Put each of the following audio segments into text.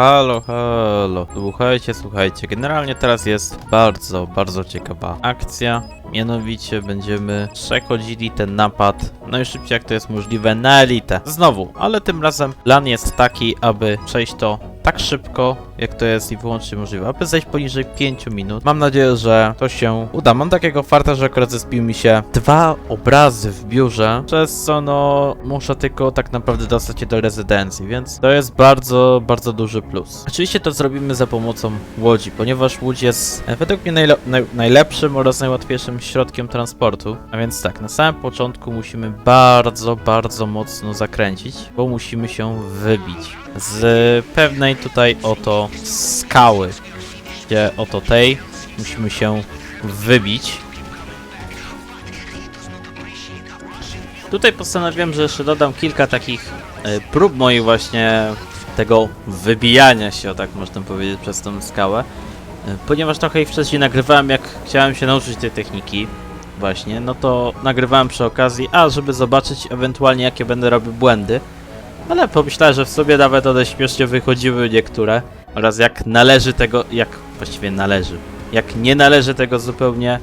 Halo, halo. Słuchajcie, słuchajcie. Generalnie teraz jest bardzo, bardzo ciekawa akcja. Mianowicie będziemy przechodzili ten napad najszybciej jak to jest możliwe na elitę. Znowu, ale tym razem plan jest taki, aby przejść to tak szybko, jak to jest i wyłącznie możliwe, aby zejść poniżej 5 minut. Mam nadzieję, że to się uda. Mam takiego farta, że akurat zespiły mi się dwa obrazy w biurze, przez co no muszę tylko tak naprawdę dostać się do rezydencji, więc to jest bardzo, bardzo duży plus. Oczywiście to zrobimy za pomocą łodzi, ponieważ łódź jest e, według mnie najle naj najlepszym oraz najłatwiejszym środkiem transportu. A więc tak, na samym początku musimy bardzo, bardzo mocno zakręcić, bo musimy się wybić z pewnej tutaj oto skały, gdzie oto tej musimy się wybić. Tutaj postanowiłem, że jeszcze dodam kilka takich e, prób moich właśnie tego wybijania się, tak można powiedzieć, przez tą skałę. E, Ponieważ trochę ich wcześniej nagrywałem, jak chciałem się nauczyć tej techniki, właśnie, no to nagrywałem przy okazji, a żeby zobaczyć ewentualnie jakie będę robił błędy. Ale pomyślałem, że w sobie nawet one śmiesznie wychodziły niektóre. Oraz jak należy tego, jak właściwie należy, jak nie należy tego zupełnie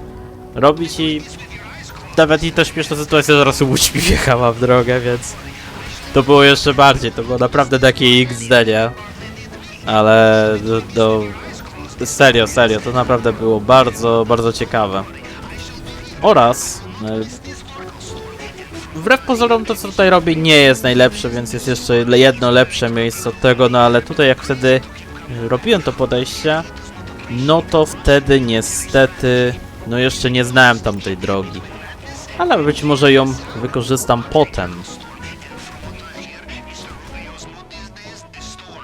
robić i nawet i to śmieszna sytuacja, zaraz łódź mi wjechała w drogę, więc to było jeszcze bardziej, to było naprawdę takie XD, nie? Ale do, do, serio, serio, to naprawdę było bardzo, bardzo ciekawe. Oraz e, wbrew pozorom to co tutaj robię nie jest najlepsze, więc jest jeszcze jedno lepsze miejsce od tego, no ale tutaj jak wtedy robiłem to podejście, no to wtedy niestety, no jeszcze nie znałem tamtej drogi. Ale być może ją wykorzystam potem.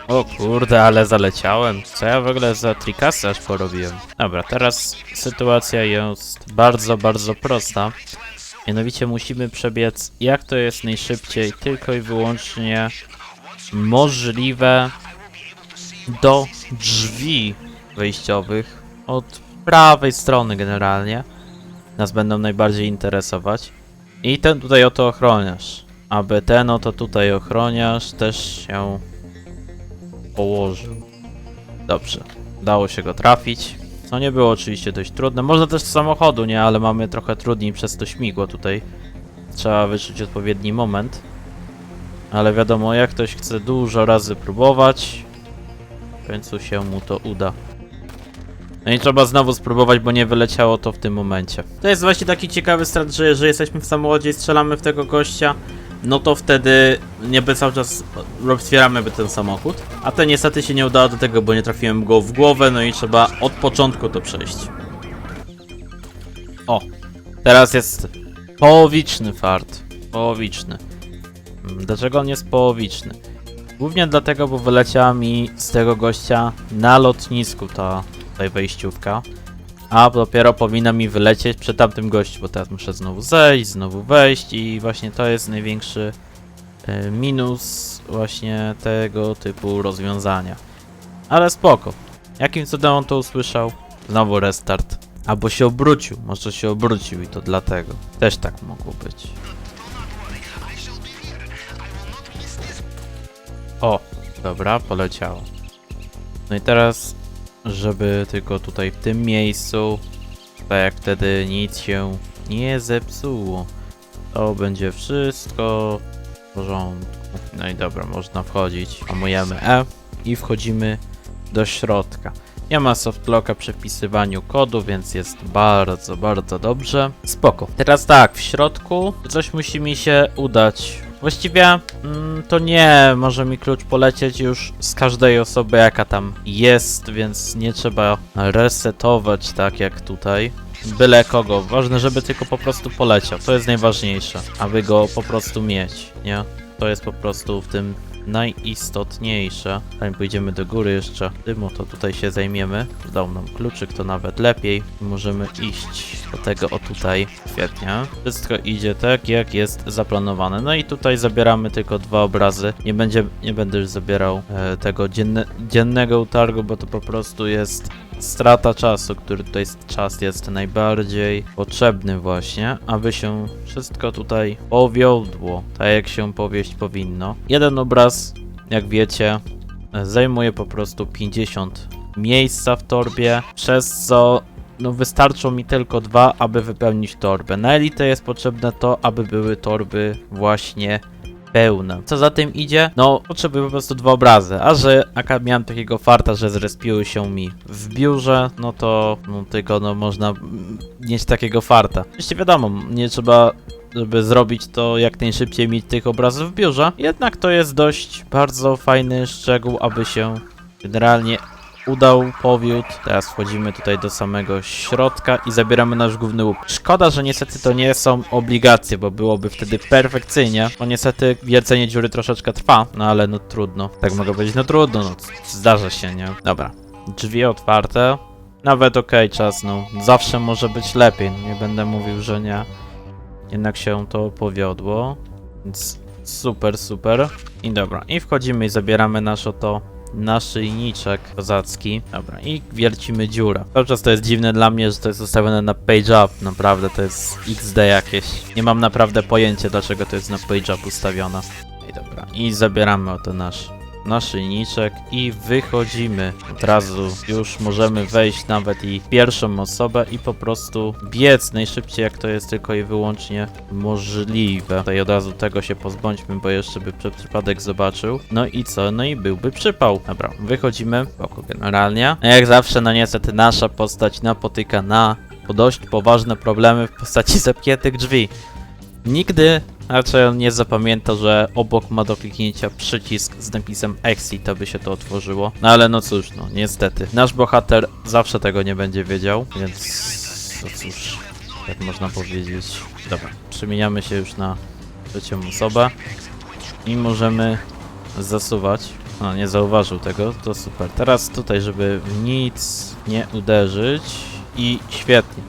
O kurde, ale zaleciałem. Co ja w ogóle za trikasy aż porobiłem? Dobra, teraz sytuacja jest bardzo, bardzo prosta. Mianowicie musimy przebiec jak to jest najszybciej, tylko i wyłącznie możliwe do drzwi wejściowych od prawej strony generalnie. Nas będą najbardziej interesować. I ten tutaj oto ochroniarz. Aby ten oto tutaj ochroniarz też się położył. Dobrze. Udało się go trafić. Co nie było oczywiście dość trudne. Można też z samochodu, nie? Ale mamy trochę trudniej przez to śmigło tutaj. Trzeba wyczuć odpowiedni moment. Ale wiadomo, jak ktoś chce dużo razy próbować, końcu się mu to uda. No i trzeba znowu spróbować, bo nie wyleciało to w tym momencie. To jest właśnie taki ciekawy strat, że jeżeli jesteśmy w samochodzie i strzelamy w tego gościa, no to wtedy niby cały czas otwieramy ten samochód. A to niestety się nie udało do tego, bo nie trafiłem go w głowę, no i trzeba od początku to przejść. O, teraz jest połowiczny fart. Połowiczny. Dlaczego on jest połowiczny? Głównie dlatego, bo wyleciała mi z tego gościa na lotnisku ta tutaj wejściówka. A dopiero powinna mi wylecieć przy tamtym gościu, bo teraz muszę znowu zejść, znowu wejść i właśnie to jest największy e, minus właśnie tego typu rozwiązania. Ale spoko. Jakim cudem on to usłyszał? Znowu restart. Albo się obrócił, może się obrócił i to dlatego. Też tak mogło być. O, dobra, poleciało. No i teraz, żeby tylko tutaj w tym miejscu, tak jak wtedy nic się nie zepsuło, to będzie wszystko w porządku. No i dobra, można wchodzić. Hamujemy E i wchodzimy do środka. Nie ma softlocka przy wpisywaniu kodu, więc jest bardzo, bardzo dobrze. Spoko. Teraz tak, w środku coś musi mi się udać. Właściwie mm, to nie może mi klucz polecieć już z każdej osoby, jaka tam jest, więc nie trzeba resetować tak jak tutaj. Byle kogo. Ważne, żeby tylko po prostu poleciał. To jest najważniejsze, aby go po prostu mieć, nie? To jest po prostu w tym najistotniejsze. Zanim pójdziemy do góry jeszcze, tym oto tutaj się zajmiemy. Dał nam kluczyk, to nawet lepiej. Możemy iść do tego o tutaj. Świetnie. Wszystko idzie tak, jak jest zaplanowane. No i tutaj zabieramy tylko dwa obrazy. Nie, będzie, nie będę już zabierał e, tego dzienne, dziennego utargu, bo to po prostu jest strata czasu, który tutaj czas jest najbardziej potrzebny właśnie, aby się wszystko tutaj powiodło, tak jak się powieść powinno. Jeden obraz, jak wiecie, zajmuje po prostu 50 miejsca w torbie, przez co no wystarczą mi tylko dwa, aby wypełnić torbę. Na elitę jest potrzebne to, aby były torby właśnie pełne. Co za tym idzie? No, potrzebuję po prostu dwa obrazy, a że aka miałem takiego farta, że zrespiły się mi w biurze, no to no, tylko no można mieć takiego farta. Oczywiście wiadomo, nie trzeba żeby zrobić to jak najszybciej mieć tych obrazów w biurze, jednak to jest dość bardzo fajny szczegół, aby się generalnie udał, powiódł. Teraz wchodzimy tutaj do samego środka i zabieramy nasz główny łuk. Szkoda, że niestety to nie są obligacje, bo byłoby wtedy perfekcyjnie. Bo niestety wiercenie dziury troszeczkę trwa, no ale no trudno. Tak mogę powiedzieć, no trudno, no zdarza się, nie? Dobra. Drzwi otwarte. Nawet okej, czas, no. Zawsze może być lepiej, no, nie będę mówił, że nie. Jednak się to powiodło. Więc super, super. I dobra, i wchodzimy i zabieramy nasz oto naszyjniczek kozacki. Dobra, i wiercimy dziurę. Cały czas to jest dziwne dla mnie, że to jest ustawione na page up. Naprawdę, to jest XD jakieś. Nie mam naprawdę pojęcia, dlaczego to jest na page up ustawione. I dobra, i zabieramy oto nasz naszyjniczek i wychodzimy. Od razu już możemy wejść nawet i pierwszą osobę i po prostu biec najszybciej jak to jest tylko i wyłącznie możliwe. Tutaj od razu tego się pozbądźmy, bo jeszcze by przed przypadek zobaczył. No i co? No i byłby przypał. Dobra, wychodzimy. Oko generalnie. A jak zawsze, no niestety nasza postać napotyka na dość poważne problemy w postaci zamkniętych drzwi. Nigdy raczej on nie zapamięta, że obok ma do kliknięcia przycisk z napisem Exit, to by się to otworzyło. No ale no cóż, no niestety. Nasz bohater zawsze tego nie będzie wiedział, więc no cóż, tak można powiedzieć. Dobra, przemieniamy się już na trzecią osobę i możemy zasuwać. No, nie zauważył tego, to super. Teraz tutaj, żeby w nic nie uderzyć i świetnie.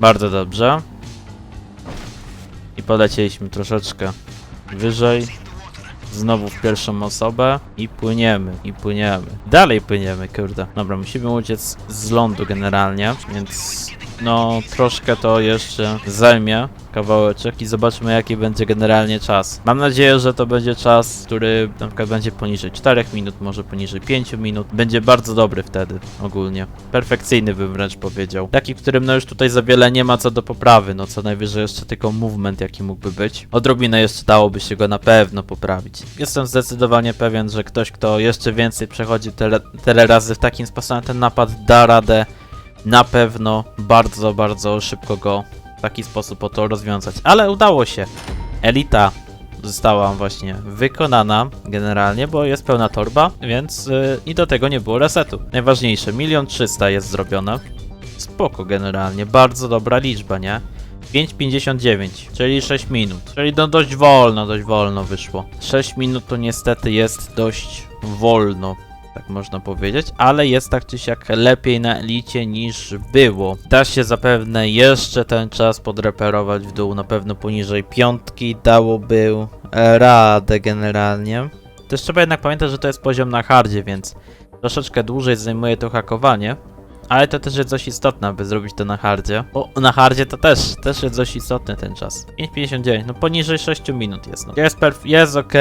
Bardzo dobrze. Polecieliśmy troszeczkę wyżej. Znowu w pierwszą osobę i płyniemy, i płyniemy. Dalej płyniemy, kurde. Dobra, musimy uciec z lądu generalnie, więc no troszkę to jeszcze zajmie kawałeczek i zobaczymy jaki będzie generalnie czas. Mam nadzieję, że to będzie czas, który na przykład będzie poniżej 4 minut, może poniżej 5 minut. Będzie bardzo dobry wtedy ogólnie. Perfekcyjny bym wręcz powiedział. Taki, w którym no już tutaj za wiele nie ma co do poprawy, no co najwyżej jeszcze tylko movement jaki mógłby być. Odrobinę jeszcze dałoby się go na pewno poprawić. Jestem zdecydowanie pewien, że ktoś, kto jeszcze więcej przechodzi tyle, tyle razy w takim sposobem ten napad da radę na pewno bardzo, bardzo szybko go taki sposób oto rozwiązać. Ale udało się. Elita została właśnie wykonana generalnie, bo jest pełna torba, więc yy, i do tego nie było resetu. Najważniejsze, milion trzysta jest zrobione. Spoko generalnie, bardzo dobra liczba, nie? 5,59, czyli 6 minut. Czyli no dość wolno, dość wolno wyszło. 6 minut to niestety jest dość wolno tak można powiedzieć, ale jest tak czy siak lepiej na elicie niż było. Da się zapewne jeszcze ten czas podreperować w dół, na pewno poniżej piątki dałoby radę generalnie. Też trzeba jednak pamiętać, że to jest poziom na hardzie, więc troszeczkę dłużej zajmuje to hakowanie. Ale to też jest dość istotne, aby zrobić to na hardzie. Bo na hardzie to też, też jest dość istotny ten czas. 5,59, no poniżej 6 minut jest. No. Jest, perf- jest ok,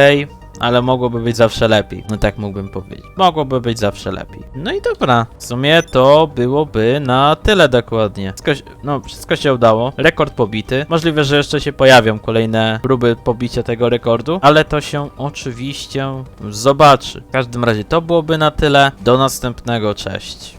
ale mogłoby być zawsze lepiej. No tak mógłbym powiedzieć. Mogłoby być zawsze lepiej. No i dobra. W sumie to byłoby na tyle dokładnie. Wszystko, no, wszystko się udało. Rekord pobity. Możliwe, że jeszcze się pojawią kolejne próby pobicia tego rekordu, ale to się oczywiście zobaczy. W każdym razie to byłoby na tyle. Do następnego. Cześć.